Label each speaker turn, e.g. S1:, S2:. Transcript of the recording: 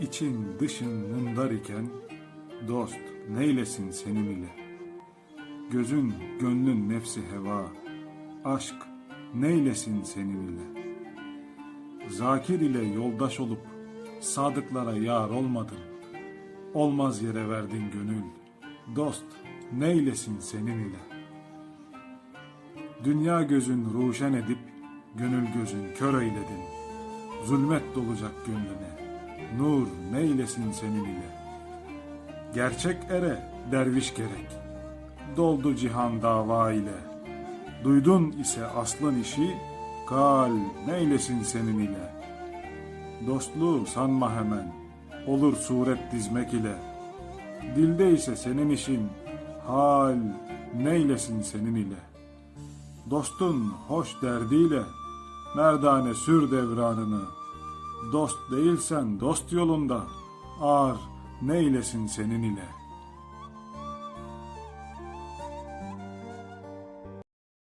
S1: için dışın mundar iken dost neylesin senin ile? Gözün gönlün nefsi heva, aşk neylesin senin ile? Zakir ile yoldaş olup sadıklara yar olmadın. Olmaz yere verdin gönül, dost neylesin senin ile? Dünya gözün ruşen edip gönül gözün kör eyledin. Zulmet dolacak gönlüne. Nur neylesin senin ile. Gerçek ere derviş gerek. Doldu cihan dava ile. Duydun ise aslın işi kal neylesin senin ile. Dostluğu sanma hemen. Olur suret dizmek ile. Dilde ise senin işin hal neylesin senin ile. Dostun hoş derdiyle merdane sür devranını. Dost değilsen dost yolunda ar neylesin senin ile.''